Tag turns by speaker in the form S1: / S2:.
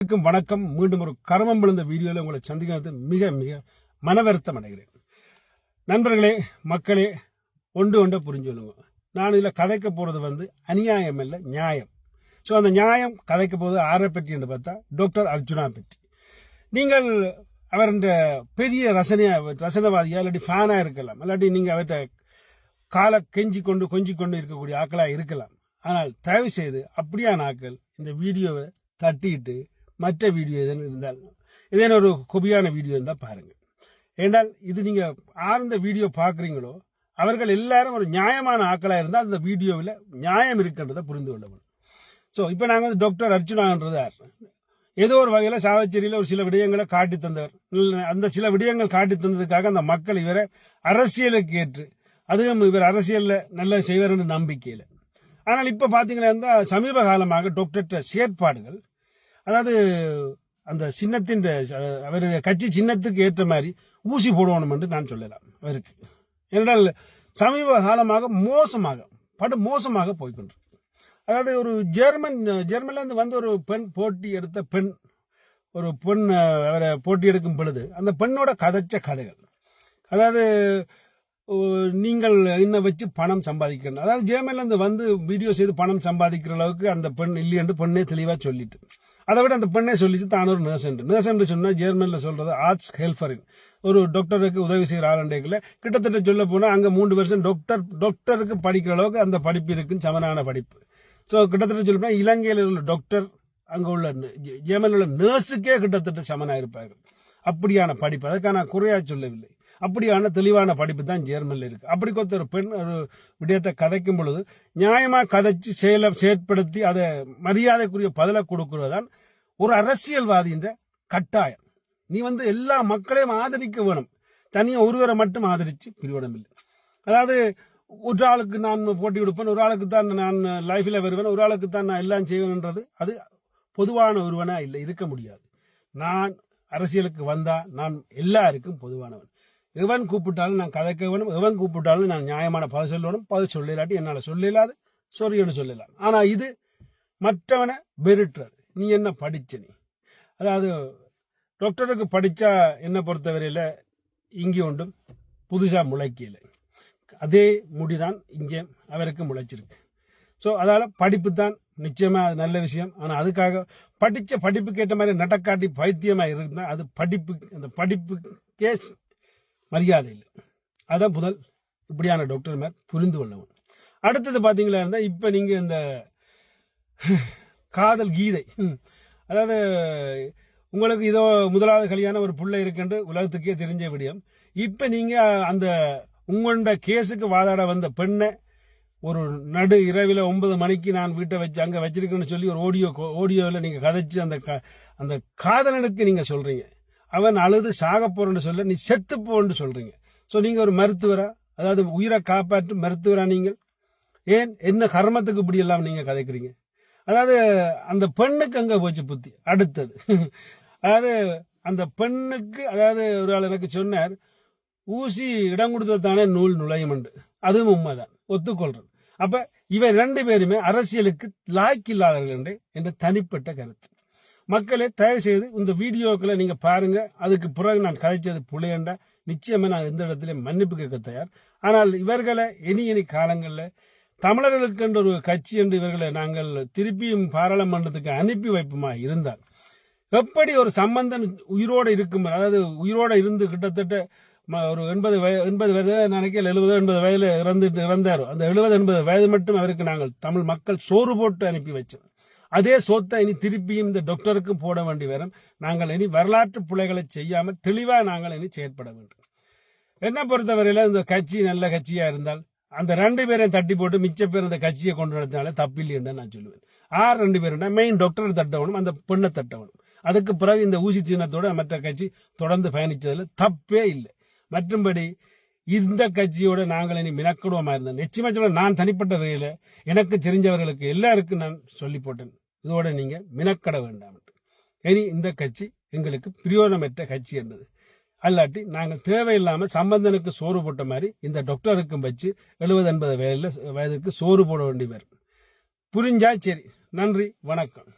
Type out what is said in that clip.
S1: அனைவருக்கும் வணக்கம். மீண்டும் ஒரு கர்மம் விழுந்த வீடியோவில் உங்களை சந்திக்கிறது மிக மிக மனவருத்தம் அடைகிறேன். நண்பர்களே மக்களே ஒன்று ஒன்றை புரிஞ்சுக்கணுங்க நான் இதில் கதைக்க போகிறது வந்து அநியாயம் இல்லை நியாயம். ஸோ அந்த நியாயம் கதைக்க போது ஆரை பற்றி என்று பார்த்தா டாக்டர் அர்ஜுனா பற்றி நீங்கள் அவர் இந்த பெரிய ரசனையா ரசனவாதியா இல்லாட்டி ஃபேனாக இருக்கலாம். இல்லாட்டி நீங்கள் அவர்கிட்ட காலை கெஞ்சி கொண்டு கொஞ்சி கொண்டு இருக்கக்கூடிய ஆக்களாக இருக்கலாம். ஆனால் தயவு செய்து அப்படியான ஆக்கள் இந்த வீடியோவை தட்டிட்டு மற்ற வீடியோ எதுன்னு இருந்தால் ஏதேனும் ஒரு கொபியான வீடியோ இருந்தால் பாருங்கள் ஏனால் இது நீங்கள் ஆர்ந்த வீடியோ பார்க்குறீங்களோ அவர்கள் எல்லாரும் ஒரு நியாயமான ஆக்களாக இருந்தால் அந்த வீடியோவில் நியாயம் இருக்கின்றதை புரிந்து கொள்ளணும் ஸோ இப்போ நாங்கள் வந்து டாக்டர் அர்ச்சுனான்றது ஏதோ ஒரு வகையில் சாவச்சேரியில் ஒரு சில விடயங்களை காட்டி தந்தவர். அந்த சில விடயங்கள் காட்டி தந்ததுக்காக அந்த மக்கள் இவரை அரசியலுக்கு ஏற்று அதுவும் இவர் அரசியலில் நல்லா செய்வார்னு நம்பிக்கையில். ஆனால் இப்போ பார்த்தீங்கன்னா இந்த சமீப காலமாக டாக்டர்கிட்ட செயற்பாடுகள் அதாவது அந்த சின்னத்தின் அவருடைய கட்சி சின்னத்துக்கு ஏற்ற மாதிரி ஊசி போடணும் என்று நான் சொல்லலாம் அவருக்கு. ஏனென்றால் சமீப காலமாக மோசமாக படு மோசமாக போய்கொண்டிருக்கு அதாவது ஒரு ஜெர்மன் ஜெர்மன்லேருந்து வந்து ஒரு பெண் போட்டி எடுத்த பெண் ஒரு பெண் அவரை போட்டி எடுக்கும் பொழுது அந்த பெண்ணோட கதைச்ச கதைகள். அதாவது நீங்கள் என்ன வச்சு பணம் சம்பாதிக்கணும்? அதாவது ஜேர்மன்லேருந்து வந்து வீடியோ செய்து பணம் சம்பாதிக்கிற அளவுக்கு அந்த பெண் இல்லையென்று பெண்ணே தெளிவாக சொல்லிட்டு. அதை விட அந்த பெண்ணே சொல்லிச்சு தான் ஒரு நர்ஸ் என்று. நர்ஸ் என்று சொன்னால் ஜெர்மனில் சொல்றது ஆர்ட்ஸ் ஹெல்பரின் ஒரு டாக்டருக்கு உதவி செய்கிற ஆளுண்டைகளை கிட்டத்தட்ட சொல்ல போனால் அங்கே மூன்று வருஷம் டாக்டர் டாக்டருக்கு படிக்கிற அளவுக்கு அந்த படிப்பு இருக்குன்னு சமனான படிப்பு. ஸோ கிட்டத்தட்ட சொல்ல போனால் இலங்கையில் உள்ள டாக்டர் அங்கே உள்ள ஜெ- உள்ள நர்ஸுக்கே கிட்டத்தட்ட சமனாக இருப்பார்கள் அப்படியான படிப்பு. அதுக்காக நான் குறையாக சொல்லவில்லை. அப்படியான தெளிவான படிப்பு தான் ஜெர்மனில் இருக்கு. அப்படி கொத்த ஒரு பெண் ஒரு விடயத்தை கதைக்கும் பொழுது நியாயமா கதைச்சு செயல செயற்படுத்தி அதை மரியாதைக்குரிய பதிலை கொடுக்கிறதான் ஒரு அரசியல்வாதின்ற கட்டாயம். நீ வந்து எல்லா மக்களையும் ஆதரிக்க வேணும். தனியா ஒருவரை மட்டும் ஆதரிச்சு பிரிவிடம் இல்லை அதாவது ஒரு ஆளுக்கு நான் போட்டி கொடுப்பேன் ஒரு ஆளுக்கு தான் நான் லைஃப்ல வருவேன் ஒரு ஆளுக்கு தான் நான் எல்லாம் செய்வேன்ன்றது அது பொதுவான ஒருவனா இல்லை இருக்க முடியாது. நான் அரசியலுக்கு வந்தா நான் எல்லாருக்கும் பொதுவானவன். எவன் கூப்பிட்டாலும் நான் கதைக்க வேணும் எவன் கூப்பிட்டாலும் நான் நியாயமான பதில் சொல்லணும். பதில் சொல்லலாட்டி என்னால் சொல்லலாது சொரியன்னு சொல்லலாம் ஆனால் இது மற்றவனை வெறுட்டுறது நீ என்ன படிச்ச நீ? அதாவது டாக்டருக்கு படித்தா என்ன பொறுத்தவரையில் இங்கே ஒன்றும் புதுசாக முளைக்கல. அதே முடிதான் இங்கே அவருக்கு முளைச்சிருக்கு. ஸோ அதால் படிப்பு தான் நிச்சயமாக அது நல்ல விஷயம். ஆனால் அதுக்காக படித்த படிப்புக்கு ஏற்ற மாதிரி நடக்காட்டி பைத்தியமாக இருந்தால் அது படிப்பு அந்த படிப்புக்கே மரியாதை இல்லை. அதான் முதல் இப்படியான டாக்டர் மேல் புரிந்து கொள்ளவும். அடுத்தது பார்த்தீங்களா இருந்தால் இப்போ நீங்கள் இந்த காதல் கீதை அதாவது உங்களுக்கு இதோ முதலாவது கல்யாணம் ஒரு பிள்ளை இருக்குன்னு உலகத்துக்கே தெரிஞ்ச விடியம். இப்போ நீங்கள் அந்த உங்களோட கேஸுக்கு வாதாட வந்த பெண்ணை ஒரு நடு இரவில் ஒன்பது மணிக்கு நான் வீட்டை வச்சு அங்கே வச்சிருக்கேன்னு சொல்லி ஒரு ஆடியோ ஆடியோவில் நீங்கள் கதைச்சு அந்த அந்த காதலனுக்கு நீங்கள் சொல்கிறீங்க அவன் அழுது சாக போறேன்னு சொல்ல நீ செத்து போன்னு சொல்றீங்க. ஸோ நீங்க ஒரு மருத்துவரா? அதாவது உயிரை காப்பாற்றும் மருத்துவரா நீங்கள்? ஏன்? என்ன கர்மத்துக்கு இப்படி எல்லாம் நீங்க கதைக்கிறீங்க? அதாவது அந்த பெண்ணுக்கு அங்கே போச்சு புத்தி அடுத்தது. அதாவது அந்த பெண்ணுக்கு அதாவது ஒரு ஆள் எனக்கு சொன்னார் ஊசி இடம் கொடுத்ததானே நூல் நுழையும் அதுவும் உண்மைதான். ஒத்துக்கொள்றேன். அப்ப இவை ரெண்டு பேருமே அரசியலுக்கு லாய்க்கில்லாதவர்கள் என்று என்ற தனிப்பட்ட கருத்து. மக்களே தயவு செய்து இந்த வீடியோக்களை நீங்க பாருங்க. அதுக்கு பிறகு நான் கதைச்சது புள்ளையண்டா நிச்சயமா நான் எந்த இடத்துலையும் மன்னிப்பு கேட்க தயார். ஆனால் இவர்களை இனி இனி காலங்களில் தமிழர்களுக்கு என்ற ஒரு கட்சி என்று இவர்களை நாங்கள் திருப்பியும் பாராளுமன்றத்துக்கு அனுப்பி வைப்புமா இருந்தால் எப்படி ஒரு சம்பந்தன் உயிரோடு இருக்கும் அதாவது உயிரோடு இருந்து கிட்டத்தட்ட ம- ஒரு எண்பது வய எண்பது வயது நினைக்கல எழுபது எண்பது வயதில் இறந்துட்டு இறந்தார். அந்த எழுபது எண்பது வயது மட்டும் அவருக்கு நாங்கள் தமிழ் மக்கள் சோறு போட்டு அனுப்பி வச்சோம். அதே சொத்தை இனி திருப்பியும் இந்த டாக்டருக்கும் போட வேண்டி வரும். நாங்கள் இனி வரலாற்று பிள்ளைகளை செய்யாமல் தெளிவாக நாங்கள் இனி செயற்பட வேண்டும். என்ன பொறுத்தவரையில் இந்த கட்சி நல்ல கட்சியாக இருந்தால் அந்த ரெண்டு பேரையும் தட்டி போட்டு மிச்ச பேர் அந்த கட்சியை கொண்டு நடத்தினாலே தப்பில்லைன்னு நான் சொல்லுவேன். ஆறு ரெண்டு பேருன்னா மெயின் டாக்டர் தட்டவனும் அந்த பெண்ணை தட்டவனும். அதுக்கு பிறகு இந்த ஊசி சின்னத்தோட மற்ற கட்சி தொடர்ந்து பயணித்ததில் தப்பே இல்லை. மற்றும்படி இந்த கட்சியோட நாங்கள் இனி மினக்கிடுவோமா இருந்தோம் நிச்சயமா சொல்ல நான் தனிப்பட்ட வகையில் எனக்கு தெரிஞ்சவர்களுக்கு எல்லாருக்கும் நான் சொல்லி போட்டேன். இதோட நீங்க மினக்கட வேண்டாம் இனி இந்த கட்சி எங்களுக்கு பிரயோஜனமற்ற கட்சி என்றது அல்லாட்டி நாங்கள் தேவையில்லாமல் சம்பந்தனுக்கு சோறு போட்ட மாதிரி இந்த டாக்டருக்கும் வச்சு எழுபது எண்பது வயதில் வயதுக்கு சோறு போட வேண்டி வரும் புரிஞ்சா? சரி. நன்றி. வணக்கம்.